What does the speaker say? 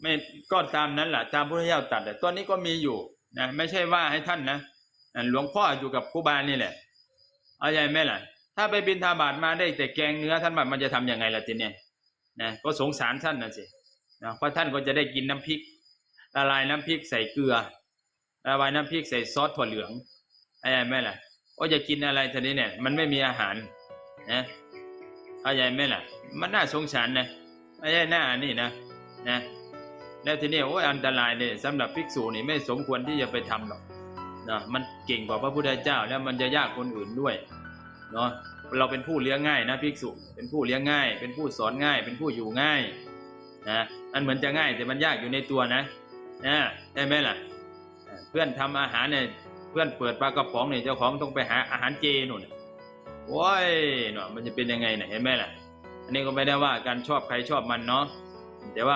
ไม่ก็ตามนั้นแหละตามพระเจ้าตัดแต่ตัวนี้ก็มีอยู่นะไม่ใช่ว่าให้ท่านนะหลวงพ่ออยู่กับครูบานี่แหละ เอาใจไหมล่ะ ถ้าไปบินทาบาทมาได้แต่แกงเนื้อท่านว่ามันจะทำยังไงล่ะทีเนี้ยนะก็สงสารท่านนะสินะเพราะท่านก็จะได้กินน้ำพริกละลายน้ำพริกใส่เกลือละลายน้ำพริกใส่ซอสถั่วเหลืองเอาใจไหมล่ะก็จะกินอะไรทีนี้เนี่ยมันไม่มีอาหารนะเอาใจไหมล่ะ มันน่าสงสารนะไม่ใช่หน้านี่นะนะ แล้วทีนี้โอ้ยอันตรายเลยสำหรับภิกษุนี่ไม่สมควรที่จะไปทำหรอกนะมันเก่งกว่าพระพุทธเจ้าแล้วมันจะยากคนอื่นด้วยเนาะเราเป็นผู้เลี้ยงง่ายนะภิกษุเป็นผู้เลี้ยงง่าย เป็นผู้สอนง่าย เป็นผู้อยู่ง่ายนะอันเหมือนจะง่ายแต่มันยากอยู่ในตัวนะนะใช่ไหมล่ะ เพื่อนทำอาหารเนี่ยเพื่อนเปิดปลากระป๋องเนี่ยเจ้าของต้องไปหาอาหารเจนู่นโอ้ยเนาะมันจะเป็นยังไงเนี่ยเห็นไหมล่ะ อันนี้ก็ไม่ได้ว่าการชอบใครชอบมันเนาะแต่ว่า